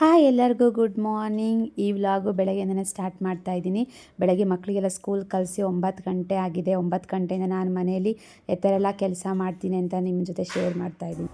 Hi ಎಲ್ಲರಿಗೂ good morning. ಈ vlog ಬೆಳಗ್ಗೆಯಿಂದನೇ ಸ್ಟಾರ್ಟ್ ಮಾಡ್ತಾ ಇದ್ದೀನಿ. ಬೆಳಗ್ಗೆ ಮಕ್ಕಳಿಗೆಲ್ಲ ಸ್ಕೂಲ್ ಕಲಿಸಿ ಒಂಬತ್ತು ಗಂಟೆ ಆಗಿದೆ. ಒಂಬತ್ತು ಗಂಟೆಯಿಂದ ನಾನು ಮನೆಯಲ್ಲಿ ಎತ್ತರೆಲ್ಲ ಕೆಲಸ ಮಾಡ್ತೀನಿ ಅಂತ ನಿಮ್ಮ ಜೊತೆ ಶೇರ್ ಮಾಡ್ತಾ ಇದ್ದೀನಿ.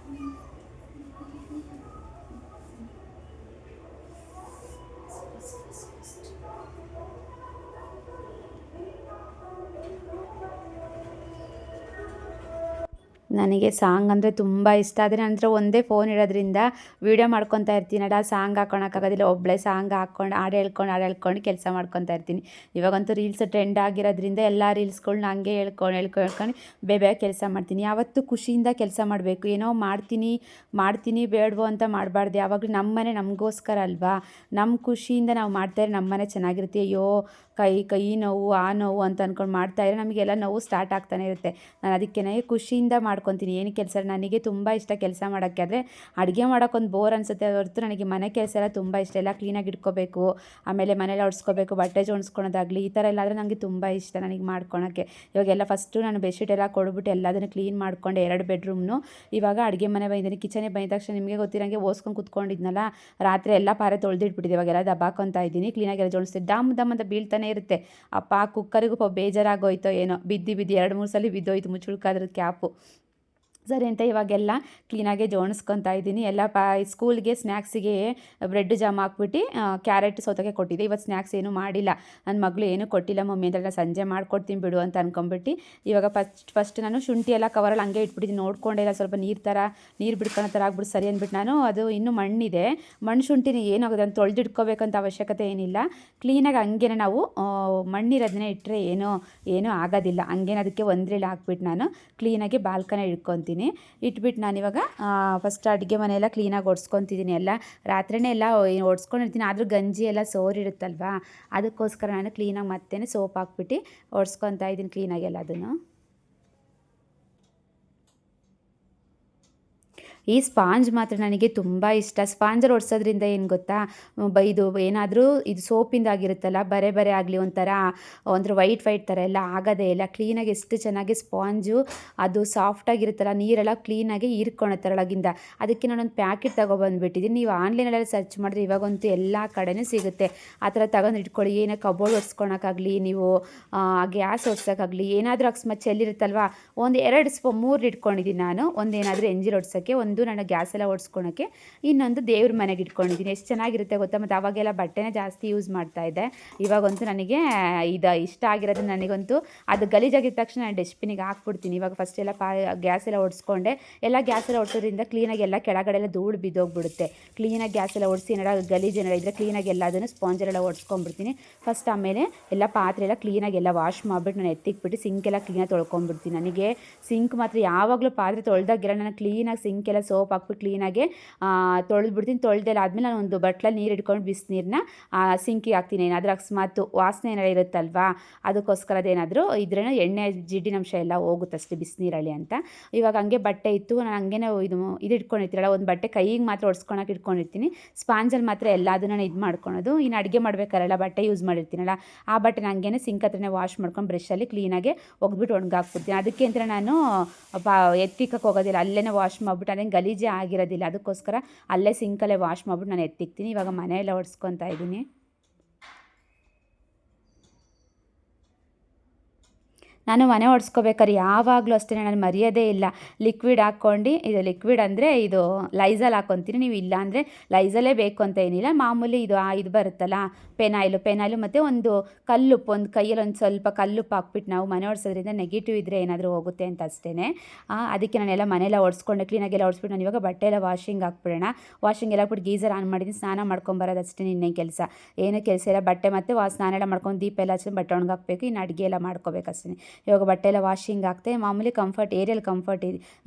ನನಗೆ ಸಾಂಗ್ ಅಂದರೆ ತುಂಬ ಇಷ್ಟ. ಆದರೆ ನಂತರ ಒಂದೇ ಫೋನ್ ಇರೋದ್ರಿಂದ ವೀಡಿಯೋ ಮಾಡ್ಕೊತಾ ಇರ್ತೀನಡ ಸಾಂಗ್ ಹಾಕೊಳಕ್ಕಾಗೋದಿಲ್ಲ. ಒಬ್ಬಳೇ ಸಾಂಗ್ ಹಾಕ್ಕೊಂಡು, ಹಾಡು ಹೇಳ್ಕೊಂಡು ಹಾಡು ಹೇಳ್ಕೊಂಡು ಕೆಲಸ ಮಾಡ್ಕೊತಾ ಇರ್ತೀನಿ. ಇವಾಗಂತೂ ರೀಲ್ಸ್ ಟ್ರೆಂಡ್ ಆಗಿರೋದ್ರಿಂದ ಎಲ್ಲ ರೀಲ್ಸ್ಗಳ್ನ ಹಂಗೆ ಹೇಳ್ಕೊಂಡು ಹೇಳ್ಕೊಂಡು ಹೇಳ್ಕೊಂಡು ಬೇಬೇ ಕೆಲಸ ಮಾಡ್ತೀನಿ. ಯಾವತ್ತೂ ಖುಷಿಯಿಂದ ಕೆಲಸ ಮಾಡಬೇಕು. ಏನೋ ಮಾಡ್ತೀನಿ ಮಾಡ್ತೀನಿ ಬೇಡವೋ ಅಂತ ಮಾಡಬಾರ್ದು. ಯಾವಾಗಲೂ ನಮ್ಮ ಮನೆ ನಮಗೋಸ್ಕರ ಅಲ್ವಾ? ನಮ್ಮ ಖುಷಿಯಿಂದ ನಾವು ಮಾಡ್ತಾಯಿದ್ರೆ ನಮ್ಮ ಮನೆ ಚೆನ್ನಾಗಿರುತ್ತೆ. ಅಯ್ಯೋ ಕೈ ಕೈ ನೋವು, ಆ ನೋವು ಅಂತ ಅಂದ್ಕೊಂಡು ಮಾಡ್ತಾಯಿದ್ರೆ ನಮಗೆಲ್ಲ ನೋವು ಸ್ಟಾರ್ಟ್ ಆಗ್ತಾನೆ ಇರುತ್ತೆ. ನಾನು ಅದಕ್ಕೆನೇ ಖುಷಿಯಿಂದ ಮಾಡ್ಕೊತೀನಿ. ಏನು ಕೆಲಸ ನನಗೆ ತುಂಬ ಇಷ್ಟ ಕೆಲಸ ಮಾಡೋಕ್ಕೆ. ಆದರೆ ಅಡುಗೆ ಮಾಡೋಕ್ಕೊಂದು ಬೋರ್ ಅನಿಸುತ್ತೆ. ಹೊರತು ನನಗೆ ಮನೆ ಕೆಲಸ ಎಲ್ಲ ತುಂಬ ಇಷ್ಟ. ಎಲ್ಲ ಕ್ಲೀನಾಗಿ ಇಟ್ಕೋಬೇಕು. ಆಮೇಲೆ ಮನೇಲಿ ಹೊಡ್ಸ್ಕೋಬೇಕು ಬಟ್ಟೆ ಜೋಡಿಸ್ಕೊಳೋದಾಗಲಿ ಈ ಥರ ಎಲ್ಲ ಆದರೆ ನನಗೆ ತುಂಬ ಇಷ್ಟ ನನಗೆ ಮಾಡ್ಕೊಳಕ್ಕೆ. ಇವಾಗೆಲ್ಲ ಫಸ್ಟು ನಾನು ಬೆಡ್ಶೀಟ್ ಎಲ್ಲ ಕೊಡ್ಬಿಟ್ಟು ಎಲ್ಲದನ್ನು ಕ್ಲೀನ್ ಮಾಡ್ಕೊಂಡು ಎರಡು ಬೆಡ್ರೂಮ್ನು ಇವಾಗ ಅಡುಗೆ ಮನೆ ಬಂದಿದ್ದೀನಿ. ಕಿಚನಿಗೆ ಬಂದ ತಕ್ಷಣ ನಿಮಗೆ ಗೊತ್ತಿರೋಂಗೆ ಓಸ್ಕೊಂಡು ಕುತ್ಕೊಂಡಿದ್ನಲ್ಲ. ರಾತ್ರಿ ಎಲ್ಲ ಪಾರೆ ತೊಳೆದಿಟ್ಬಿಟ್ಟಿದೆ. ಇವಾಗೆಲ್ಲ ದಬ್ಬಾಕೊತಾ ಇದ್ದೀನಿ. ಕ್ಲೀನಾಗಿ ಎಲ್ಲ ಜೋಡಿಸ್ತಿದ್ದೆ ಡಮ್ ದಮ್ ಅಂತ ಬೀಳ್ತಾನೆ ಇರುತ್ತೆ. ಅಪ್ಪ ಕುಕ್ಕರಿಗೂ ಪಾಪ ಬೇಜಾರಾಗೋಯ್ತೋ ಏನೋ. ಬಿದ್ದು ಬಿದ್ದು ಎರಡು ಮೂರು ಸಲ ಬಿದ್ದೋಯ್ತು ಮುಚ್ಚುಳ್ಕಾದ್ರ ಕ್ಯಾಪು. ಸರಿ ಅಂತ ಇವಾಗೆಲ್ಲ ಕ್ಲೀನಾಗೆ ಜೋಡಿಸ್ಕೊತಾ ಇದ್ದೀನಿ. ಎಲ್ಲ ಪಾ ಸ್ಕೂಲ್ಗೆ ಸ್ನ್ಯಾಕ್ಸಿಗೆ ಬ್ರೆಡ್ ಜಾಮ್ ಹಾಕ್ಬಿಟ್ಟು ಕ್ಯಾರೆಟ್ ಸೌತಕ್ಕೆ ಕೊಟ್ಟಿದ್ದೆ. ಇವತ್ತು ಸ್ನ್ಯಾಕ್ಸ್ ಏನೂ ಮಾಡಿಲ್ಲ. ನನ್ನ ಮಗಳು ಏನೂ ಕೊಟ್ಟಿಲ್ಲ. ಮಮ್ಮಿ ಅಂತ ಸಂಜೆ ಮಾಡ್ಕೊಡ್ತೀನಿ ಬಿಡು ಅಂತ ಅಂದ್ಕೊಂಬಿಟ್ಟು ಇವಾಗ ಫಸ್ಟ್ ಫಸ್ಟ್ ನಾನು ಶುಂಠಿ ಎಲ್ಲ ಕವರಲ್ಲಿ ಹಂಗೆ ಇಟ್ಬಿಟ್ಟಿದ್ದೀನಿ. ನೋಡ್ಕೊಂಡೆಲ್ಲ ಸ್ವಲ್ಪ ನೀರು ಥರ ನೀರು ಬಿಡ್ಕೊಳೋ ಥರ ಆಗ್ಬಿಟ್ಟು ಸರಿ ಅಂದ್ಬಿಟ್ಟು ನಾನು. ಅದು ಇನ್ನೂ ಮಣ್ಣಿದೆ. ಮಣ್ಣು ಶುಂಠಿನ ಏನಾಗುತ್ತೆ ಅಂತ ತೊಳೆದಿಟ್ಕೋಬೇಕಂತ ಅವಶ್ಯಕತೆ ಏನಿಲ್ಲ. ಕ್ಲೀನಾಗಿ ಹಂಗೇನೆ ನಾವು ಮಣ್ಣಿರೋದನ್ನೇ ಇಟ್ಟರೆ ಏನೂ ಏನೂ ಆಗೋದಿಲ್ಲ. ಹಂಗೇನೋ ಅದಕ್ಕೆ ಒಂದ್ರಲ್ಲಿ ಹಾಕ್ಬಿಟ್ಟು ನಾನು ಕ್ಲೀನಾಗಿ ಬಾಲ್ಕನ ಇಟ್ಕೊತೀನಿ. ಇಟ್ಬಿಟ್ಟು ನಾನಿವಾಗ ಫಸ್ಟ್ ಅಡುಗೆ ಮನೆಯೆಲ್ಲ ಕ್ಲೀನಾಗಿ ಒಡ್ಸ್ಕೊತಿದ್ದೀನಿ ಎಲ್ಲ ರಾತ್ರಿನೇ ಎಲ್ಲ ಒಡ್ಸ್ಕೊಂಡಿರ್ತೀನಿ. ಆದರೂ ಗಂಜಿ ಎಲ್ಲ ಸೋರಿರುತ್ತಲ್ವಾ? ಅದಕ್ಕೋಸ್ಕರ ನಾನು ಕ್ಲೀನಾಗಿ ಮತ್ತೆ ಸೋಪ್ ಹಾಕ್ಬಿಟ್ಟು ಒಡ್ಸ್ಕೊತಾ ಇದ್ದೀನಿ ಕ್ಲೀನಾಗಿ ಎಲ್ಲ ಅದನ್ನು ಈ ಸ್ಪಾಂಜ್ ಮಾತ್ರ ನನಗೆ ತುಂಬ ಇಷ್ಟ. ಸ್ಪಾಂಜಲ್ಲಿ ಒಡ್ಸೋದ್ರಿಂದ ಏನು ಗೊತ್ತಾ? ಇದು ಏನಾದರೂ ಇದು ಸೋಪಿಂದ ಆಗಿರುತ್ತಲ್ಲ, ಬರೆ ಬರೆ ಆಗಲಿ ಒಂಥರ ಒಂಥರ ವೈಟ್ ವೈಟ್ ಥರ ಎಲ್ಲ ಆಗೋದೇ ಇಲ್ಲ. ಕ್ಲೀನಾಗಿ ಎಷ್ಟು ಚೆನ್ನಾಗಿ ಸ್ಪಾಂಜು, ಅದು ಸಾಫ್ಟಾಗಿರುತ್ತಲ್ಲ ನೀರೆಲ್ಲ ಕ್ಲೀನಾಗಿ ಹೀರ್ಕೊಳತ್ತೆ ಒಳಗಿಂದ ಅದಕ್ಕೆ ನಾನೊಂದು ಪ್ಯಾಕೆಟ್ ತೊಗೊಬಂದ್ಬಿಟ್ಟಿದ್ದೀನಿ ನೀವು ಆನ್ಲೈನಲ್ಲೆಲ್ಲ ಸರ್ಚ್ ಮಾಡಿದ್ರೆ ಇವಾಗಂತೂ ಎಲ್ಲ ಕಡೆನೂ ಸಿಗುತ್ತೆ. ಆ ಥರ ತಗೊಂಡು ಇಟ್ಕೊಳ್ಳಿ. ಏನೋ ಕಬೋರ್ಡ್ ಒಡ್ಸ್ಕೊಳಕ್ಕಾಗಲಿ, ನೀವು ಗ್ಯಾಸ್ ಒಡ್ಸೋಕ್ಕಾಗಲಿ, ಏನಾದರೂ ಅಕಸ್ಮಾತ್ ಚೆಲ್ಲಿರುತ್ತಲ್ವ ಒಂದು ಎರಡು ಸ್ಪೂ ಮೂರು ಇಟ್ಕೊಂಡಿದ್ದೀನಿ ನಾನು. ಒಂದೇನಾದರೂ ಎಂಜಿಲ್ ಒಡ್ಸೋಕ್ಕೆ, ಒಂದು ಒಂದು ನಾನು ಗ್ಯಾಸ್ ಎಲ್ಲ ಓಡಿಸ್ಕೊಳಕ್ಕೆ ಇನ್ನೊಂದು ದೇವ್ರ ಮನೆಗೆ ಇಟ್ಕೊಂಡಿದ್ದೀನಿ ಎಷ್ಟು ಚೆನ್ನಾಗಿರುತ್ತೆ ಗೊತ್ತಾ? ಮತ್ತು ಅವಾಗೆಲ್ಲ ಬಟ್ಟೆನೇ ಜಾಸ್ತಿ ಯೂಸ್ ಮಾಡ್ತಾ ಇದ್ದೆ. ಇವಾಗಂತೂ ನನಗೆ ಇದು ಇಷ್ಟ ಆಗಿರೋದು ನನಗಂತೂ ಅದು ಗಲೀಜಾಗಿದ್ದ ತಕ್ಷಣ ನಾನು ಡಸ್ಟ್ಬಿನಿಗೆ ಹಾಕ್ಬಿಡ್ತೀನಿ. ಇವಾಗ ಫಸ್ಟ್ ಎಲ್ಲ ಪಾ ಗ್ಯಾಸ್ ಎಲ್ಲ ಓಡಿಸ್ಕೊಂಡೆ. ಎಲ್ಲ ಗ್ಯಾಸ್ ಎಲ್ಲ ಓಡಿಸೋದ್ರಿಂದ ಕ್ಲೀನಾಗಿ ಎಲ್ಲ ಕೆಳಗಡೆ ಎಲ್ಲ ಧೂಳು ಬಿದ್ದೋಗ್ಬಿಡುತ್ತೆ. ಕ್ಲೀನಾಗಿ ಗ್ಯಾಸ್ ಎಲ್ಲ ಓಡಿಸಿ ಏನಾರ ಗಲೀಜು ಏನಾರ ಇದ್ದರೆ ಕ್ಲೀನಾಗಿ ಎಲ್ಲ ಅದನ್ನು ಸ್ಪಾಂಜರೆಲ್ಲ ಓಡಿಸ್ಕೊಂಡ್ಬಿಡ್ತೀನಿ. ಫಸ್ಟ್ ಆಮೇಲೆ ಎಲ್ಲ ಪಾತ್ರೆ ಎಲ್ಲ ಕ್ಲೀನಾಗಿ ಎಲ್ಲ ವಾಶ್ ಮಾಡಿಬಿಟ್ಟು ನಾನು ಎತ್ತಿಕ್ಬಿಟ್ಟು ಸಿಂಕೆಲ್ಲ ಕ್ಲೀನಾಗಿ ತೊಳ್ಕೊಂಡ್ಬಿಡ್ತೀನಿ. ನನಗೆ ಸಿಂಕ್ ಮಾತ್ರ ಯಾವಾಗಲೂ ಪಾತ್ರೆ ತೊಳೆದಾಗಿರೋ ನಾನು ಕ್ಲೀನಾಗಿ ಸಿಂಕೆಲ್ಲ ಸೋಪ್ ಹಾಕ್ಬಿಟ್ಟು ಕ್ಲೀನಾಗಿ ತೊಳೆದ್ಬಿಡ್ತೀನಿ. ತೊಳೆದೆಲ್ಲ ಆದಮೇಲೆ ನಾನು ಒಂದು ಬಟ್ಲಲ್ಲಿ ನೀರು ಇಟ್ಕೊಂಡು ಬಿಸಿನೀರನ್ನ ಸಿಂಕಿ ಹಾಕ್ತೀನಿ. ಏನಾದರೂ ಅಕಸ್ಮಾತ್ ವಾಸನೆ ಏನಾರು ಇರುತ್ತಲ್ವಾ? ಅದಕ್ಕೋಸ್ಕರ ಅದೇನಾದರೂ ಇದ್ರೇ ಎಣ್ಣೆ ಜಿಡ್ಡಿನಂಶ ಎಲ್ಲ ಹೋಗುತ್ತೆ ಅಷ್ಟೇ ಬಿಸಿನೀರಲ್ಲಿ ಅಂತ. ಇವಾಗ ಹಂಗೆ ಬಟ್ಟೆ ಇತ್ತು. ನಾನು ಹಂಗೇನೆ ಇದು ಇದು ಇಟ್ಕೊಂಡಿರ್ತೀರಲ್ಲ, ಒಂದು ಬಟ್ಟೆ ಕೈಗೆ ಮಾತ್ರ ಒಡ್ಸ್ಕೊಳಕ್ಕೆ ಇಟ್ಕೊಂಡಿರ್ತೀನಿ. ಸ್ಪಾಂಜಲ್ಲಿ ಮಾತ್ರ ಎಲ್ಲದನ್ನು ನಾನು ಇದು ಮಾಡ್ಕೊಳೋದು. ಇನ್ನು ಅಡುಗೆ ಮಾಡಬೇಕಾರೆಲ್ಲ ಬಟ್ಟೆ ಯೂಸ್ ಮಾಡಿರ್ತೀನಲ್ಲ, ಆ ಬಟ್ಟೆ ಹಂಗೇನೆ ಸಿಂಕ್ ಹತ್ರನೇ ವಾಶ್ ಮಾಡ್ಕೊಂಡು ಬ್ರಷಲ್ಲಿ ಕ್ಲೀನಾಗಿ ಒಗ್ಬಿಟ್ಟು ಒಣಗಾಕ್ಬಿಡ್ತೀನಿ ಅದಕ್ಕೆ ಅಂತ ನಾನು ಹೋಗೋದಿಲ್ಲ. ಅಲ್ಲೇ ವಾಶ್ ಮಾಡಿಬಿಟ್ಟು, ಅದೇನು ಗಲೀಜೆ ಆಗಿರೋದಿಲ್ಲ. ಅದಕ್ಕೋಸ್ಕರ ಅಲ್ಲೇ ಸಿಂಕಲ್ಲೇ ವಾಶ್ ಮಾಡ್ಬಿಟ್ಟು ನಾನು ಎತ್ತಿಕ್ತೀನಿ. ಇವಾಗ ಮನೆಯಲ್ಲೇ ಒಡ್ಸ್ಕೊತಾ ಇದ್ದೀನಿ. ನಾನು ಮನೆ ಒಡ್ಸ್ಕೋಬೇಕಾದ್ರೆ ಯಾವಾಗಲೂ ಅಷ್ಟೇ ನಾನು ಮರೆಯೋದೇ ಇಲ್ಲ. ಲಿಕ್ವಿಡ್ ಹಾಕ್ಕೊಂಡು, ಇದು ಲಿಕ್ವಿಡ್ ಅಂದರೆ ಇದು ಲೈಸಲ್ ಹಾಕ್ಕೊತೀನಿ ನೀವು ಇಲ್ಲ ಅಂದರೆ ಲೈಸಲ್ಲೇ ಬೇಕು ಅಂತ ಏನಿಲ್ಲ. ಮಾಮೂಲಿ ಇದು ಇದು ಬರುತ್ತಲ್ಲ, ಪೆನಾಯ್ಲು. ಪೆನಾಯ್ಲು ಮತ್ತು ಒಂದು ಕಲ್ಲುಪ್ಪು, ಒಂದು ಕೈಯಲ್ಲಿ ಒಂದು ಸ್ವಲ್ಪ ಕಲ್ಲುಪ್ಪು ಹಾಕ್ಬಿಟ್ಟು ನಾವು ಮನೆ ಒಡ್ಸೋದ್ರಿಂದ ನೆಗೆಟಿವ್ ಇದ್ದರೆ ಏನಾದರೂ ಹೋಗುತ್ತೆ ಅಂತ ಅಷ್ಟೇ ಅದಕ್ಕೆ ನಾನೆಲ್ಲ ಮನೆಯೆಲ್ಲ ಒಡ್ಸ್ಕೊಂಡು ಕ್ಲೀನಾಗೆಲ್ಲ ಒಡ್ಸ್ಬಿಟ್ಟು, ನಾನು ಇವಾಗ ಬಟ್ಟೆ ಎಲ್ಲ ವಾಷಿಂಗ್ ಹಾಕ್ಬಿಡೋಣ. ವಾಷಿಂಗ್ ಎಲ್ಲ ಬಿಟ್ಟು ಗೀಸರ್ ಆನ್ ಮಾಡಿದ್ದೀನಿ. ಸ್ನಾನ ಮಾಡ್ಕೊಂಬರೋದು ಅಷ್ಟೇ ನಿನ್ನೆ ಕೆಲಸ. ಏನು ಕೆಲಸ ಇಲ್ಲ. ಬಟ್ಟೆ ಮತ್ತು ಸ್ನಾನ ಎಲ್ಲ ಮಾಡ್ಕೊಂಡು ದೀಪ ಎಲ್ಲ ಹಚ್ಚಿ ಬಟ್ಟೆ ಒಣಗಾಕ್ಬೇಕು. ಇನ್ನು ಅಡುಗೆ ಎಲ್ಲ ಮಾಡ್ಕೋಬೇಕು ಅಷ್ಟೇ ಇವಾಗ ಬಟ್ಟೆ ಎಲ್ಲ ವಾಷಿಂಗ್ ಆಗ್ತದೆ ಮಾಮೂಲಿ comfort ariel comfort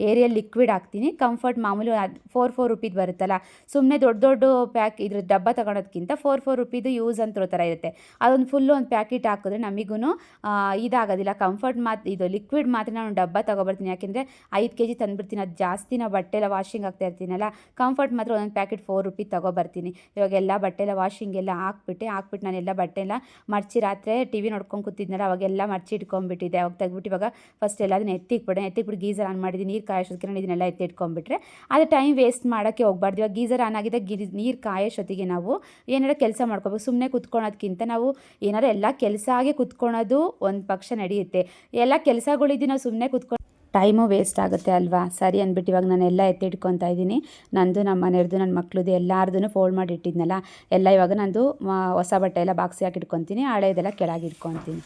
ariel liquid ಹಾಕ್ತೀನಿ. ಕಂಫರ್ಟ್ ಮಾಮೂಲಿ ಫೋರ್ ಫೋರ್ ರುಪೀದು ಬರುತ್ತಲ್ಲ? ಸುಮ್ಮನೆ ದೊಡ್ಡ ದೊಡ್ಡ ಪ್ಯಾಕ್ ಇದ್ರ ಡಬ್ಬ ತಗೊಳೋದಕ್ಕಿಂತ ಫೋರ್ ಫೋರ್ ರುಪೀದು ಯೂಸ್ ಅಂತ ಥರ ಇರುತ್ತೆ. ಅದೊಂದು ಫುಲ್ಲು ಒಂದು ಪ್ಯಾಕೆಟ್ ಹಾಕಿದ್ರೆ ನಮಗೂ ಇದಾಗೋದಿಲ್ಲ. ಕಂಫರ್ಟ್ ಮಾತ್ರ ಇದು ಲಿಕ್ವಿಡ್ ಮಾತ್ರ ನಾನು ಡಬ್ಬ ತೊಗೊಬರ್ತೀನಿ. ಯಾಕೆಂದರೆ ಐದು ಕೆ ಜಿ ತಂದುಬಿಡ್ತೀನಿ. ಅದು ಜಾಸ್ತಿ ನಾವು ಬಟ್ಟೆ ಎಲ್ಲ ವಾಷಿಂಗ್ ಆಗ್ತಾ ಇರ್ತೀನಲ್ಲ ಕಂಫರ್ಟ್ ಮಾತ್ರ ಒಂದೊಂದು ಪ್ಯಾಕೆಟ್ ಫೋರ್ ರುಪಿ ತೊಗೊಬರ್ತೀನಿ. ಇವಾಗೆಲ್ಲ ಬಟ್ಟೆ ಎಲ್ಲ ವಾಷಿಂಗ್ ಎಲ್ಲ ಹಾಕ್ಬಿಟ್ಟೆ, ಹಾಕ್ಬಿಟ್ಟು ಎಲ್ಲ ಬಟ್ಟೆ ಎಲ್ಲ ಮರ್ಚಿ ರಾತ್ರಿ ಟಿ ವಿ ನೋಡ್ಕೊಂಡು ಕೂತಿದ್ನಲ್ಲ, ಅವಾಗೆಲ್ಲ ಮರ್ಚಿ ಇಟ್ಕೊಂಡ್ಬಿಟ್ಟಿದ್ದೆ. ಅವಾಗ ತೆಗ್ದುಬಿಟ್ಟು ಇವಾಗ ಫಸ್ಟ್ ಎಲ್ಲದನ್ನ ಎತ್ತಿಕ್ಬಿಡೋಣ ಎತ್ತಿಕ್ಬಿಟ್ಟು ಗೀಸರ್ ಆನ್ ಮಾಡಿದ್ದೀನಿ ನೀರು ಕಾಯೋಷ್ಟೊತ್ತಿಗೆ ನಾನು ಇದನ್ನೆಲ್ಲ ಎತ್ತಿಟ್ಕೊಂಡ್ಬಿಟ್ರೆ. ಅದು ಟೈಮ್ ವೇಸ್ಟ್ ಮಾಡೋಕ್ಕೆ ಹೋಗ್ಬಾರ್ದು. ಇವಾಗ ಗೀಸರ್ ಆನ್ ಆಗಿದೆ ಗಿ ನೀರು ಕಾಯೋಷ್ಟೊತ್ತಿಗೆ ನಾವು ಏನಾರ ಕೆಲಸ ಮಾಡ್ಕೋಬೇಕು. ಸುಮ್ಮನೆ ಕುತ್ಕೊಳೋದಕ್ಕಿಂತ ನಾವು ಏನಾರ ಎಲ್ಲ ಕೆಲಸ ಆಗಿ ಕುತ್ಕೊಳೋದು ಒಂದು ಪಕ್ಷ ನಡೆಯುತ್ತೆ. ಎಲ್ಲ ಕೆಲಸಗಳಿದ್ದು ನಾವು ಸುಮ್ಮನೆ ಕುತ್ಕೊಂಡು ಟೈಮು ವೇಸ್ಟ್ ಆಗುತ್ತೆ ಅಲ್ವಾ? ಸರಿ ಅಂದ್ಬಿಟ್ಟು ಇವಾಗ ನಾನು ಎಲ್ಲ ಎತ್ತಿಟ್ಕೊತಾ ಇದ್ದೀನಿ. ನಂದು ನಮ್ಮ ಮನೆಯವ್ರದ್ದು ನನ್ನ ಮಕ್ಳದ್ದು ಎಲ್ಲಾರ್ದು ಫೋಲ್ಡ್ ಮಾಡಿ ಇಟ್ಟಿದ್ನಲ್ಲ. ಎಲ್ಲ ಇವಾಗ ನಂದು ಹೊಸ ಬಟ್ಟೆ ಎಲ್ಲ ಬಾಕ್ಸಿಗೆ ಹಾಕಿ ಇಟ್ಕೊತೀನಿ ಹಳೆಯದೆಲ್ಲ ಕೆಳಗೆ ಇಟ್ಕೊತೀನಿ.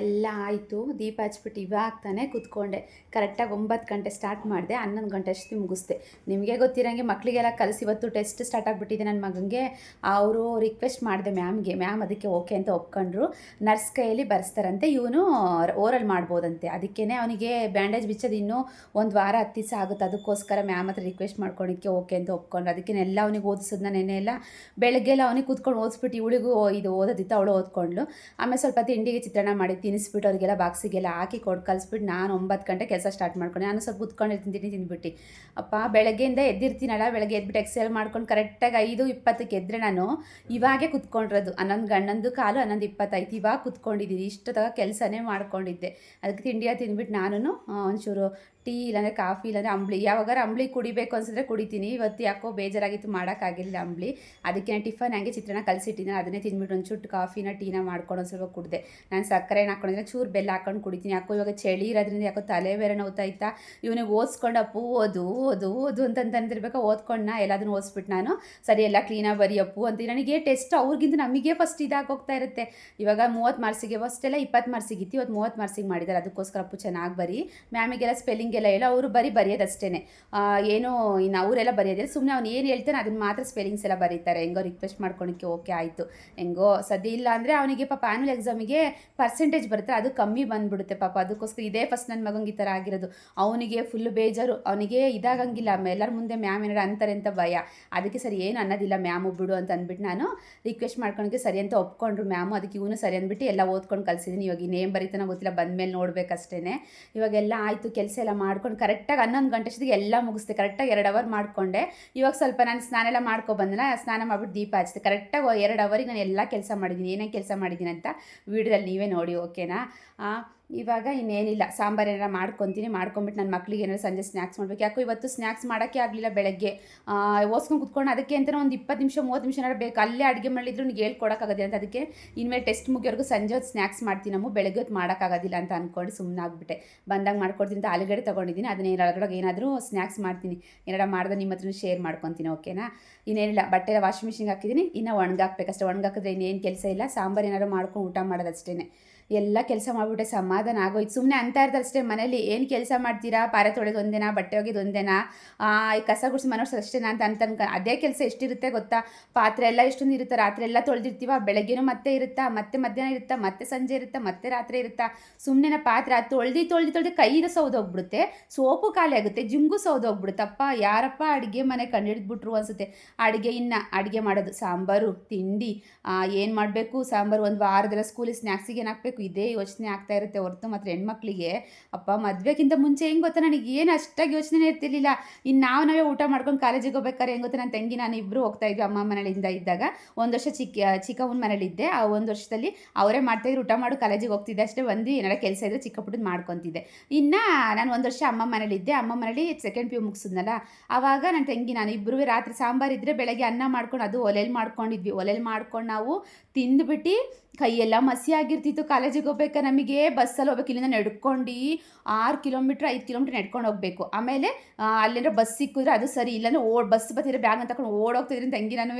ಎಲ್ಲ ಆಯಿತು. ದೀಪ ಹಚ್ಬಿಟ್ಟು ಇವಾಗ ತಾನೇ ಕೂತ್ಕೊಂಡೆ. ಕರೆಕ್ಟಾಗಿ ಒಂಬತ್ತು ಗಂಟೆ ಸ್ಟಾರ್ಟ್ ಮಾಡಿದೆ. ಹನ್ನೊಂದು ಗಂಟೆ ಅಷ್ಟು ಮುಗಿಸ್ದೆ. ನಿಮಗೆ ಗೊತ್ತಿರೋಂಗೆ ಮಕ್ಕಳಿಗೆಲ್ಲ ಕಲಿಸಿ ಇವತ್ತು ಟೆಸ್ಟ್ ಸ್ಟಾರ್ಟ್ ಆಗಿಬಿಟ್ಟಿದೆ ನನ್ನ ಮಗನಿಗೆ ಅವರು ರಿಕ್ವೆಸ್ಟ್ ಮಾಡಿದೆ ಮ್ಯಾಮ್ಗೆ. ಮ್ಯಾಮ್ ಅದಕ್ಕೆ ಓಕೆ ಅಂತ ಒಪ್ಕೊಂಡ್ರು. ನರ್ಸ್ ಕೈಯಲ್ಲಿ ಬರೆಸ್ತಾರಂತೆ. ಇವನು ಓರಲ್ ಮಾಡ್ಬೋದಂತೆ. ಅದಕ್ಕೇ ಅವನಿಗೆ ಬ್ಯಾಂಡೇಜ್ ಬಿಚ್ಚೋದು ಇನ್ನೂ ಒಂದು ವಾರ, ಹತ್ತು ದಿವಸ ಆಗುತ್ತೆ. ಅದಕ್ಕೋಸ್ಕರ ಮ್ಯಾಮ್ ಹತ್ರ ರಿಕ್ವೆಸ್ಟ್ ಮಾಡ್ಕೊಳಕ್ಕೆ ಓಕೆ ಅಂತ ಒಪ್ಕೊಂಡ್ರು. ಅದಕ್ಕೆ ಎಲ್ಲ ಅವನಿಗೆ ಓದಿಸೋದನ್ನ ನೆನೆ ಎಲ್ಲ ಬೆಳಗ್ಗೆಲ್ಲ ಅವನಿಗೆ ಕೂತ್ಕೊಂಡು ಓದಿಸ್ಬಿಟ್ಟು ಇವಳಿಗೂ ಇದು ಓದೋದಿತ್ತು. ಅವಳು ಓದ್ಕೊಂಡ್ಳು. ಆಮೇಲೆ ಸ್ವಲ್ಪ ತಿಂಡಿಗೆ ಚಿತ್ರಣ ಮಾಡಿ ತಿನ್ನಿಸ್ಬಿಟ್ಟು ಅವ್ರಿಗೆಲ್ಲ ಬಾಕ್ಸಿಗೆಲ್ಲ ಹಾಕಿ ಕೊಟ್ಟು ಕಲಿಸ್ಬಿಟ್ಟು ನಾನು ಒಂಬತ್ತು ಗಂಟೆ ಕೆಲಸ ಸ್ಟಾರ್ಟ್ ಮಾಡ್ಕೊಂಡೆ. ನಾನು ಸ್ವಲ್ಪ ಕುತ್ಕೊಂಡಿರ್ತೀನಿ ತಿಂಡಿ ತಿಂದ್ಬಿಟ್ಟು ಅಪ್ಪ, ಬೆಳಗ್ಗೆಯಿಂದ ಎದ್ದಿರ್ತೀನಲ್ಲ, ಬೆಳಗ್ಗೆ ಎದ್ಬಿಟ್ಟು ಎಕ್ಸೆಲ್ ಮಾಡ್ಕೊಂಡು ಕರೆಕ್ಟಾಗಿ ಐದು ಇಪ್ಪತ್ತಕ್ಕೆ ಎದ್ದರೆ ನಾನು ಇವಾಗೆ ಕುತ್ಕೊಂಡಿರೋದು. ಹನ್ನೊಂದು ಗಂಡಂದು ಕಾಲು, ಹನ್ನೊಂದು ಇಪ್ಪತ್ತೈದು ಇವಾಗ ಕುತ್ಕೊಂಡಿದ್ದೀನಿ ಇಷ್ಟೊತ್ತಾಗ ಕೆಲಸನೇ ಮಾಡ್ಕೊಂಡಿದ್ದೆ. ಅದಕ್ಕೆ ತಿಂಡಿಯ ತಿಂದ್ಬಿಟ್ಟು ನಾನು ಒಂಚೂರು ಟೀ ಇಲ್ಲಾಂದರೆ ಕಾಫಿ ಇಲ್ಲಾಂದರೆ ಅಂಬ್ಲಿ. ಯಾವಾಗಾರ ಅಂಬ್ಲಿ ಕುಡಿಬೇಕು ಅನ್ಸಿದ್ರೆ ಕುಡಿತೀನಿ. ಇವತ್ತು ಯಾಕೋ ಬೇಜಾರಾಗಿತ್ತು ಮಾಡೋಕ್ಕಾಗಿಲ್ಲ ಅಂಬ್ಲಿ. ಅದಕ್ಕೆ ನಾನು ಟಿಫನ್ ಹಂಗೆ ಚಿತ್ರಾನ್ನ ಕಲಿಸಿಟ್ಟಿದ್ದೀನಿ ಅದನ್ನೇ ತಿಂದ್ಬಿಟ್ಟು ಒಂದು ಕಾಫಿನ ಟೀನ ಮಾಡ್ಕೊಂಡು ಒಂದು ಸ್ವಲ್ಪ ಕುಡಿದೆ. ನಾನು ಸಕ್ಕರೆ ಹಾಕೊಂಡಿದ್ರೆ ಚೂರು ಬೆಲ್ಲ ಹಾಕೊಂಡು ಕುಡಿತೀನಿ. ಯಾಕೋ ಇವಾಗ ಚಳಿ ಇರೋದ್ರಿಂದ ಯಾಕೋ ತಲೆ ಬೇರೆ ನೋವ್ತಾಯ್ತಾ ಇವನಿಗೆ ಓದಿಸ್ಕೊಂಡು ಅಪ್ಪು, ಓದು ಓದು ಓದು ಅಂತ ಓದ್ಕೊಂಡ್ನ ಓದ್ಕೊಂಡ ಎಲ್ಲದನ್ನು ಓದಿಸ್ಬಿಟ್ಟು ನಾನು. ಸರಿ, ಎಲ್ಲ ಕ್ಲೀನಾಗಿ ಬರೀ ಅಪ್ಪು ಅಂತ. ನನಗೆ ಟೆಸ್ಟ್ ಅವ್ರಿಗಿಂತ ನಮಗೆ ಫಸ್ಟ್ ಇದಾಗೋಗ್ತಾ ಇರುತ್ತೆ. ಇವಾಗ ಮೂವತ್ತು ಮಾರ್ಸಿಗೆ ಫಸ್ಟ್ ಎಲ್ಲ ಇಪ್ಪತ್ತು ಮಾರ್ಕ್ಸಿಗೆ ಇತ್ತು. ಇವತ್ತು ಮೂವತ್ತು ಮಾರ್ಸಿಗೆ ಮಾಡಿದ್ದಾರೆ ಅದಕ್ಕೋಸ್ಕರ ಅಪ್ಪು ಚೆನ್ನಾಗಿ ಬರಿ. ಮ್ಯಾಮಿಗೆಲ್ಲ ಸ್ಪೆಲ್ಲಿಂಗ್ ಎಲ್ಲ ಹೇಳೋ. ಅವರು ಬರೀ ಬರೆಯೋದಷ್ಟೇ ಏನು ಇನ್ನು ಅವರೆಲ್ಲ ಬರೆಯೋದಿಲ್ಲ. ಸುಮ್ಮನೆ ಅವ್ನು ಏನು ಹೇಳ್ತಾನೆ ಅದನ್ನು ಮಾತ್ರ ಸ್ಪೆಲ್ಲಿಂಗ್ಸ್ ಎಲ್ಲ ಬರೀತಾರೆ. ಹೆಂಗೋ ರಿಕ್ವೆಸ್ಟ್ ಮಾಡ್ಕೊಳಕ್ಕೆ ಓಕೆ ಆಯಿತು. ಹೆಂಗೋ ಸದ್ಯ ಇಲ್ಲ ಅಂದರೆ ಅವನಿಗೆ ಪಾಪ ಆ್ಯನುವಲ್ ಎಕ್ಸಾಮಿಗೆ ಪರ್ಸೆಂಟೇಜ್ ಬರುತ್ತೆ, ಅದು ಕಮ್ಮಿ ಬಂದ್ಬಿಡುತ್ತೆ ಪಾಪ. ಅದಕ್ಕೋಸ್ಕರ ಇದೇ ಫಸ್ಟ್ ನನ್ನ ಮಗಂಗೆ ಈ ಥರ ಆಗಿರೋದು. ಅವನಿಗೆ ಫುಲ್ ಬೇಜಾರು, ಅವನಿಗೆ ಇದಾಗಂಗಿಲ್ಲ. ಎಲ್ಲರ ಮುಂದೆ ಮ್ಯಾಮ್ ಏನಾರು ಅಂತಾರೆ ಅಂತ ಭಯ. ಅದಕ್ಕೆ ಸರಿ, ಏನು ಅನ್ನೋದಿಲ್ಲ ಮ್ಯಾಮ್ ಬಿಡು ಅಂತ ಅಂದ್ಬಿಟ್ಟು ನಾನು ರಿಕ್ವೆಸ್ಟ್ ಮಾಡ್ಕೊಳಕ್ಕೆ ಸರಿ ಅಂತ ಒಪ್ಕೊಂಡ್ರು ಮ್ಯಾಮು ಅದಕ್ಕೆ ಇವನು ಸರಿ ಅಂದ್ಬಿಟ್ಟು ಎಲ್ಲ ಓದ್ಕೊಂಡು ಕಲಿಸಿದ್ದೀನಿ ಇವಾಗ ಇನ್ನೇನು ಬರೀತಾನೋ ಗೊತ್ತಿಲ್ಲ, ಬಂದಮೇಲೆ ನೋಡಬೇಕಷ್ಟೇ ಇವಾಗೆಲ್ಲ ಆಯಿತು, ಕೆಲಸ ಎಲ್ಲ ಮಾಡ್ಕೊಂಡು ಕರೆಕ್ಟಾಗಿ ಹನ್ನೊಂದು ಗಂಟೆ ಜೊತೆಗೆ ಎಲ್ಲ ಮುಗಿಸ್ದೆ. ಕರೆಕ್ಟಾಗಿ ಎರಡು ಅವರ್ ಮಾಡಿಕೊಂಡೆ. ಇವಾಗ ಸ್ವಲ್ಪ ನಾನು ಸ್ನಾನ ಎಲ್ಲ ಮಾಡ್ಕೊ ಬಂದನ, ಸ್ನಾನ ಮಾಡಿಬಿಟ್ಟು ದೀಪ ಹಚ್ಚಿದೆ. ಕರೆಕ್ಟಾಗಿ ಎರಡು ಅವರಿಗೆ ನಾನು ಎಲ್ಲ ಕೆಲಸ ಮಾಡಿದ್ದೀನಿ ಏನೇನು ಕೆಲಸ ಮಾಡಿದ್ದೀನಿ ಅಂತ ವೀಡಿಯೋದಲ್ಲಿ ನೀವೇ ನೋಡಿ ಓಕೆನಾ? ಇವಾಗ ಇನ್ನೇನಿಲ್ಲ. ಸಾಂಬಾರು ಏನಾರ ಮಾಡ್ಕೊತೀನಿ. ಮಾಡ್ಕೊಂಬಿಟ್ಟು ನನ್ನ ಮಕ್ಕಳಿಗೆ ಏನಾರು ಸಂಜೆ ಸ್ನ್ಯಾಕ್ಸ್ ಮಾಡ್ಬೇಕು. ಯಾಕೋ ಇವತ್ತು ಸ್ನ್ಯಾಕ್ಸ್ ಮಾಡೋಕ್ಕೆ ಆಗಲಿಲ್ಲ ಬೆಳಗ್ಗೆ. ಓಸ್ಕೊಂಡು ಕುತ್ಕೊಂಡು ಅದಕ್ಕೆ ಅಂತ ಒಂದು ಇಪ್ಪತ್ತು ನಿಮಿಷ, ಮೂವತ್ತು ನಿಮಿಷ ಏನಾರು ಬೇಕು. ಅಲ್ಲೇ ಅಡುಗೆ ಮಾಡಿದ್ರು ನಿಮ್ಗೆ ಹೇಳ್ಕೊಡೋಕ್ಕಾಗೋದಿಲ್ಲ ಅಂತ. ಅದಕ್ಕೆ ಇನ್ಮೇಲೆ ಟೆಸ್ಟ್ ಮುಗಿಯೋರ್ಗು ಸಂಜೆ ಹೊತ್ತು ಸ್ನ್ಯಾಕ್ಸ್ ಮಾಡ್ತೀನಿ ನಮ್ಮ ಬೆಳಗ್ಗೆ ಹೊತ್ತು ಮಾಡೋಕ್ಕಾಗೋದಿಲ್ಲ ಅಂತ ಅಂದ್ಕೊಂಡು ಸುಮ್ಮನೆ ಆಗ್ಬಿಟ್ಟೆ. ಬಂದಾಗ ಮಾಡ್ಕೊಡ್ತೀನಿ ಅಂತ ಆಲೂಗಡ್ಡೆ ತೊಗೊಂಡಿದ್ದೀನಿ. ಅದನ್ನ ಒಳಗಡೆ ಏನಾದರೂ ಸ್ನ್ಯಾಕ್ಸ್ ಮಾಡ್ತೀನಿ. ಏನಾರ ಮಾಡಿದ್ರೆ ನಿಮ್ಮ ಹತ್ರ ಶೇರ್ ಮಾಡ್ಕೊತೀನಿ, ಓಕೆನಾ? ಇನ್ನೇನಿಲ್ಲ. ಬಟ್ಟೆ ವಾಷಿಂಗ್ ಮಿಷಿನ್ಗೆ ಹಾಕಿದ್ದೀನಿ. ಇನ್ನು ಒಣಗಾಕ್ಬೇಕಷ್ಟೇ. ಒಣಗಾಕಿದ್ರೆ ಇನ್ನೇನು ಕೆಲಸ ಇಲ್ಲ. ಸಾಂಬಾರು ಏನಾದ್ರು ಮಾಡ್ಕೊಂಡು ಊಟ ಮಾಡೋದಷ್ಟೇ ಎಲ್ಲ ಕೆಲಸ ಮಾಡಿಬಿಟ್ಟೆ ಸಮಾಧಾನ ಆಗೋಯ್ತು. ಸುಮ್ಮನೆ ಅಂತ ಇರ್ತಾರೆ ಅಷ್ಟೇ ಮನೇಲಿ ಏನು ಕೆಲಸ ಮಾಡ್ತೀರಾ? ಪಾರೆ ತೊಳೆದು ಒಂದೇನಾ? ಬಟ್ಟೆ ಒಗೆದು ಒಂದೇನಾ? ಈ ಕಸ ಗುಡಿಸಿ ಮನೋಸ್ ಅಷ್ಟೇನಾ ಅಂತ ಅಂತ ಅನ್ಕ ಅದೇ ಕೆಲಸ ಎಷ್ಟಿರುತ್ತೆ ಗೊತ್ತಾ? ಪಾತ್ರೆ ಎಲ್ಲ ಎಷ್ಟೊಂದು ಇರುತ್ತೆ? ರಾತ್ರಿ ಎಲ್ಲ ತೊಳೆದಿರ್ತೀವ? ಬೆಳಗ್ಗೆನೂ ಮತ್ತೆ ಇರುತ್ತಾ? ಮತ್ತೆ ಮಧ್ಯಾಹ್ನ ಇರುತ್ತಾ? ಮತ್ತೆ ಸಂಜೆ ಇರುತ್ತಾ? ಮತ್ತೆ ರಾತ್ರಿ ಇರುತ್ತಾ? ಸುಮ್ಮನೆ ಪಾತ್ರೆ ಅದು ತೊಳ್ದು ತೊಳ್ದು ತೊಳ್ದು ಕೈಗೆ ಸೌದೋಗ್ಬಿಡುತ್ತೆ ಸೋಪು ಖಾಲಿ ಆಗುತ್ತೆ. ಜಿಂಗು ಸೌದೋಗ್ಬಿಡುತ್ತಪ್ಪ ಯಾರಪ್ಪ ಅಡುಗೆ ಮನೆ ಕಂಡುಹಿಡಿದ್ಬಿಟ್ರು ಅನ್ಸುತ್ತೆ. ಅಡುಗೆ ಇನ್ನು ಅಡುಗೆ ಮಾಡೋದು. ಸಾಂಬಾರು, ತಿಂಡಿ ಏನು ಮಾಡಬೇಕು? ಸಾಂಬಾರು ಒಂದು ವಾರದಲ್ಲ ಸ್ಕೂಲಿಗೆ ಸ್ನ್ಯಾಕ್ಸಿಗೆ ಏನು ಹಾಕಬೇಕು? ಇದೇ ಯೋಚನೆ ಆಗ್ತಾ ಇರುತ್ತೆ ಹೊರತು ಮಾತ್ರ ಹೆಣ್ಮಕ್ಳಿಗೆ. ಅಪ್ಪ, ಮದುವೆಗಿಂತ ಮುಂಚೆ ಹೆಂಗೆ ಗೊತ್ತಾ ನನಗೆ? ಏನು ಅಷ್ಟಾಗಿ ಯೋಚನೆ ಇರ್ತಿರ್ಲಿಲ್ಲ. ಇನ್ನು ನಾವು ನಾವೇ ಊಟ ಮಾಡ್ಕೊಂಡು ಕಾಲೇಜಿಗೆ ಹೋಗ್ಬೇಕಾದ್ರೆ ಹೆಂಗೆ ಗೊತ್ತಾ ನನ್ನ ತಂಗಿ, ನಾನು ಇಬ್ಬರು ಹೋಗ್ತಾ ಇದ್ವಿ ಅಮ್ಮ ಮನೇಲಿಂದ ಇದ್ದಾಗ. ಒಂದು ವರ್ಷ ಚಿಕ್ಕ ಚಿಕ್ಕವನ ಮನೇಲಿದ್ದೆ. ಆ ಒಂದು ವರ್ಷದಲ್ಲಿ ಅವರೇ ಮಾಡ್ತಾಯಿದ್ರು ಊಟ ಮಾಡು, ಕಾಲೇಜಿಗೆ ಹೋಗ್ತಿದ್ದೆ ಅಷ್ಟೇ. ಬಂದು ಏನಾರ ಕೆಲಸ ಇದ್ರೆ ಚಿಕ್ಕ ಪುಟ್ಟದ್ದು ಮಾಡ್ಕೊತಿದ್ದೆ. ಇನ್ನು ನಾನು ಒಂದು ವರ್ಷ ಅಮ್ಮ ಮನೇಲಿದ್ದೆ. ಅಮ್ಮ ಮನೇಲಿ ಸೆಕೆಂಡ್ ಪಿ ಯು ಮುಗಿಸಿದ್ನಲ್ಲ. ಆವಾಗ ನನ್ನ ತಂಗಿ, ನಾನು ಇಬ್ಬರು ರಾತ್ರಿ ಸಾಂಬಾರು ಇದ್ದರೆ ಬೆಳಗ್ಗೆ ಅನ್ನ ಮಾಡ್ಕೊಂಡು ಅದು ಒಲೆಯಲ್ಲಿ ಮಾಡ್ಕೊಂಡಿದ್ವಿ. ಒಲೆಯಲ್ಲಿ ಮಾಡ್ಕೊಂಡು ನಾವು ತಿಂದ್ಬಿಟ್ಟು ಕೈಯೆಲ್ಲ ಮಸಿ ಆಗಿರ್ತಿತ್ತು. ಕಾಲೇಜಿಗೆ ಹೋಗ್ಬೇಕಾ ನಮಗೆ ಬಸ್ಸಲ್ಲಿ ಹೋಗ್ಬೇಕು. ಇಲ್ಲಿಂದ ನಡ್ಕೊಂಡು ಆರು ಕಿಲೋಮೀಟ್ರ್, ಐದು ಕಿಲೋಮೀಟ್ರ್ ನಡ್ಕೊಂಡು ಹೋಗಬೇಕು. ಆಮೇಲೆ ಅಲ್ಲೇನೋ ಬಸ್ ಸಿಕ್ಕಿದ್ರೆ ಅದು ಸರಿ. ಇಲ್ಲಾಂದ್ರೆ ಓಡ್ ಬಸ್ ಬರ್ತಿರೋ ಬ್ಯಾಗ್ ಅಂತ ತಗೊಂಡು ಓಡೋಗ್ತಿದ್ರೆ ತಂಗಿ ನಾನು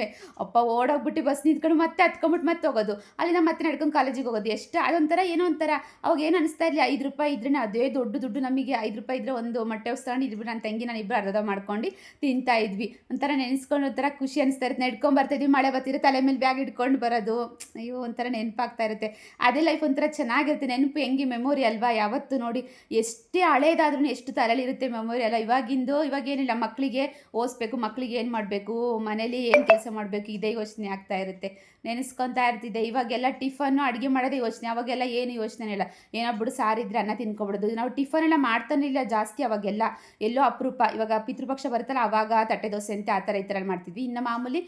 ಅಪ್ಪ, ಓಡೋಗ್ಬಿಟ್ಟು ಬಸ್ ನಿಂತ್ಕೊಂಡು ಮತ್ತೆ ಹತ್ಕೊಂಬಿಟ್ಟು ಮತ್ತೆ ಹೋಗೋದು. ಅಲ್ಲಿಂದ ಮತ್ತೆ ನಡ್ಕೊಂಡು ಕಾಲೇಜಿಗೆ ಹೋಗೋದು. ಎಷ್ಟು, ಅದೊಂಥರ ಏನೋ ಒಂಥರ. ಅವಾಗ ಏನು ಅನಿಸ್ತಾ ಇಲ್ಲ ಐದು ರೂಪಾಯಿ ಇದ್ರೆ ಅದೇ ದೊಡ್ಡ ದುಡ್ಡು ನಮಗೆ. ಐದು ರೂಪಾಯಿ ಇದ್ರೆ ಒಂದು ಮೊಟ್ಟೆ ಉಸ್ತಾಣಿ ಇದ್ಬಿಟ್ಟು ನನ್ನ ತಂಗಿ ನಾನು ಇಬ್ಬರು ಅರ್ಧ ಮಾಡ್ಕೊಂಡು ತಿಂತಾ ಇದ್ವಿ. ಒಂಥರ ನೆನೆಸ್ಕೊಂಡು ಒಂಥರ ಖುಷಿ ಅನಿಸ್ತಾ ಇರುತ್ತೆ. ನಡ್ಕೊಂಡು ಬರ್ತಿದ್ವಿ ಮಳೆ ಬರ್ತಿದ್ರೆ ತಲೆ ಮೇಲೆ ಬ್ಯಾಗ್ ಇಟ್ಕೊಂಡು ಬರೋದು. ಅಯ್ಯೋ, ಒಂಥರ ನೆನಪಾಗ್ತಾ ಇರುತ್ತೆ. ಅದೇ ಲೈಫ್ ಒಂಥರ ಚೆನ್ನಾಗಿರುತ್ತೆ. ನೆನಪು ಹೆಂಗೆ ಮೆಮೊರಿ ಅಲ್ವಾ? ಯಾವತ್ತು ನೋಡಿ ಎಷ್ಟೇ ಹಳೇದಾದ್ರೂ ಎಷ್ಟು ತಲೆಯಲ್ಲಿರುತ್ತೆ ಮೆಮೊರಿ ಅಲ್ಲ. ಇವಾಗಿಂದು ಇವಾಗ ಏನಿಲ್ಲ. ಮಕ್ಕಳಿಗೆ ಓದಿಸ್ಬೇಕು ಮಕ್ಕಳಿಗೆ ಏನು ಮಾಡಬೇಕು? ಮನೇಲಿ ಏನು ಕೆಲಸ ಮಾಡಬೇಕು? ಇದೇ ಯೋಚನೆ ಆಗ್ತಾ ಇರುತ್ತೆ. ನೆನೆಸ್ಕೊತಾ ಇರ್ತಿದ್ದೆ. ಇವಾಗೆಲ್ಲ ಟಿಫನ್ನು ಅಡುಗೆ ಮಾಡೋದೇ ಯೋಚನೆ. ಅವಾಗೆಲ್ಲ ಏನು ಯೋಚನೆ ಇಲ್ಲ. ಏನೋ ಬಿಡು, ಸಾರಿದ್ರೆ ಅನ್ನ ತಿನ್ಕೊಬಿಡೋದು. ನಾವು ಟಿಫನ್ ಎಲ್ಲ ಮಾಡ್ತಾನೆ ಇಲ್ಲ ಜಾಸ್ತಿ ಅವಾಗೆಲ್ಲ. ಎಲ್ಲೋ ಅಪರೂಪ. ಇವಾಗ ಪಿತೃಪಕ್ಷ ಬರುತ್ತಲ್ಲ, ಅವಾಗ ತಟ್ಟೆ ದೋಸೆ ಅಂತ ಆ ಥರ ಈ ಥರ ಮಾಡ್ತಿದ್ವಿ. ಇನ್ನು ಮಾಮೂಲಿ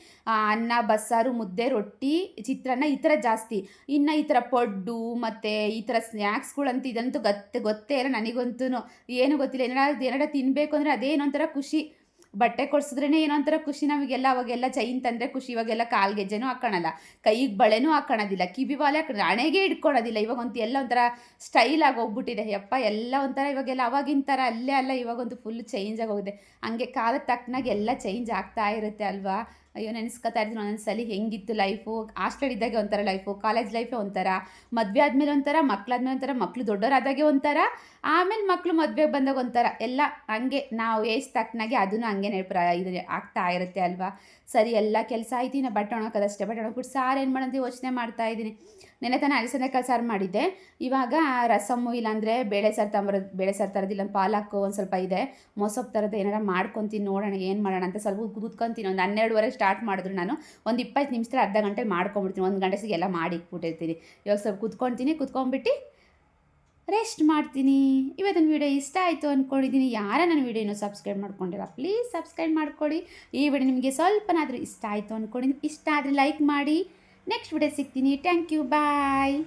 ಅನ್ನ, ಬಸ್ಸಾರು, ಮುದ್ದೆ, ರೊಟ್ಟಿ, ಚಿತ್ರಾನ್ನ ಈ ಥರ ಜಾಸ್ತಿ. ಇನ್ನು ಈ ಥರ ಪಡ್ಡು ಮತ್ತು ಈ ಥರ ಸ್ನ್ಯಾಕ್ಸ್ಗಳಂತೂ ಇದಂತೂ ಗೊತ್ತೇ ಗೊತ್ತೇ ಇಲ್ಲ ನನಗಂತೂ ಏನು ಗೊತ್ತಿಲ್ಲ. ಏನಾರ ಏನಾರ ತಿನ್ನಬೇಕು ಅಂದರೆ ಅದೇನೋ ಒಂಥರ ಖುಷಿ. ಬಟ್ಟೆ ಕೊಡ್ಸಿದ್ರೇ ಏನೋ ಒಂಥರ ಖುಷಿ ನಮಗೆಲ್ಲ. ಅವಾಗೆಲ್ಲ ಚೈನ್ ತಂದರೆ ಖುಷಿ. ಇವಾಗೆಲ್ಲ ಕಾಲು ಗೆಜ್ಜೆನೂ ಹಾಕೋಣಲ್ಲ. ಕೈಗೆ ಬಳೆನೂ ಹಾಕೋಣೋದಿಲ್ಲ. ಕಿವಿ ಬಾಲೆ ಹಾಕೋಣ ಹಣೆಗೆ ಇಟ್ಕೊಳೋದಿಲ್ಲ ಇವಾಗ ಒಂದು ಎಲ್ಲ ಒಂಥರ ಸ್ಟೈಲ್ ಆಗಿ ಹೋಗ್ಬಿಟ್ಟಿದೆ. ಯಪ್ಪ, ಎಲ್ಲ ಒಂಥರ ಇವಾಗೆಲ್ಲ ಅವಾಗಿನ ಥರ ಅಲ್ಲೇ ಅಲ್ಲ. ಇವಾಗಂತೂ ಫುಲ್ ಚೇಂಜ್ ಆಗೋಗಿದೆ ಹಂಗೆ ಕಾಲದ ತಕ್ಕನಾಗೆಲ್ಲ ಚೇಂಜ್ ಆಗ್ತಾ ಇರುತ್ತೆ ಅಲ್ವಾ? ಅಯ್ಯೋ, ನೆನೆಸ್ಕೊತಾ ಒಂದೊಂದು ಸಲ ಹೆಂಗಿತ್ತು ಲೈಫು ಹಾಸ್ಟೆಲ್ ಇದ್ದಾಗೆ ಒಂಥರ ಲೈಫು ಕಾಲೇಜ್ ಲೈಫೇ ಒಂಥರ. ಮದುವೆ ಆದಮೇಲೆ ಒಂಥರ ಮಕ್ಕಳಾದ್ಮೇಲೆ ಒಂಥರ ಮಕ್ಕಳು ದೊಡ್ಡವರಾದಾಗೆ ಒಂಥರ. ಆಮೇಲೆ ಮಕ್ಕಳು ಮದುವೆಗೆ ಬಂದಾಗ ಒಂಥರ. ಎಲ್ಲ ಹಂಗೆ ನಾವು ಏಜ್ ತಕ್ಕನಾಗೆ ಅದನ್ನು ಹಂಗೆ ನೆನಪು ಇದು ಆಗ್ತಾ ಇರುತ್ತೆ ಅಲ್ವಾ? ಸರಿ, ಎಲ್ಲ ಕೆಲಸ ಆಯ್ತು, ಇನ್ನು ಬಟ್ಟೆ ಒಣಕ್ಕದಷ್ಟೇ ಬಟ್ಟೆ ಒಣಗ್ಬಿಟ್ಟು ಸಾರು ಏನು ಮಾಡೋದು ಯೋಚನೆ ಮಾಡ್ತಾ ಇದ್ದೀನಿ. ನೆನೆ ತಾನೇ ಅಲಸಂದೆಕಾಳು ಸಾರು ಮಾಡಿದ್ದೆ. ಇವಾಗ ರಸಮ್ಮು, ಇಲ್ಲಾಂದರೆ ಬೇಳೆ ಸಾರು ತಗೊಂಬರೋದು ಬೇಳೆ ಸಾರು ತರೋದಿಲ್ಲ ಪಾಲಕ್ಕು ಒಂದು ಸ್ವಲ್ಪ ಇದೆ. ಮೊಸೊಪ್ಪು ಥರದ್ದು ಏನಾರ ಮಾಡ್ಕೊತೀನಿ, ನೋಡೋಣ, ಏನು ಮಾಡೋಣ ಅಂತ ಸ್ವಲ್ಪ ಕುದ್ಕೊತೀನಿ. ಒಂದು ಹನ್ನೆರಡುವರೆ ಸ್ಟಾರ್ಟ್ ಮಾಡಿದ್ರು ನಾನು. ಒಂದು ಇಪ್ಪತ್ತು ನಿಮಿಷ ಅರ್ಧ ಗಂಟೆ ಮಾಡ್ಕೊಂಬಿಡ್ತೀನಿ. ಒಂದು ಗಂಟೆಸಿಗೆ ಎಲ್ಲ ಮಾಡಿ ಇಟ್ಬಿಟ್ಟಿರ್ತೀನಿ. ಇವಾಗ ಸ್ವಲ್ಪ ಕುತ್ಕೊಳ್ತೀನಿ ಕುತ್ಕೊಂಬಿಟ್ಟು ರೆಸ್ಟ್ ಮಾಡ್ತೀನಿ. ಇವತ್ತಿನ ವಿಡಿಯೋ ಇಷ್ಟ ಆಯಿತು ಅಂದ್ಕೊಂಡಿದ್ದೀನಿ ಯಾರ ನನ್ನ ವೀಡಿಯೋ ಸಬ್ಸ್ಕ್ರೈಬ್ ಮಾಡ್ಕೊಂಡಿಲ್ಲ ಪ್ಲೀಸ್ ಸಬ್ಸ್ಕ್ರೈಬ್ ಮಾಡ್ಕೊಳ್ಳಿ ಈ ವಿಡಿಯೋ ನಿಮಗೆ ಸ್ವಲ್ಪನಾದರೂ ಇಷ್ಟ ಆಯಿತು ಅಂದ್ಕೊಂಡಿದ್ದೀನಿ ಇಷ್ಟ ಆದರೆ ಲೈಕ್ ಮಾಡಿ. ನೆಕ್ಸ್ಟ್ ವಿಡಿಯೋ ಸಿಗ್ತೀನಿ ಥ್ಯಾಂಕ್ ಯು ಬಾಯ್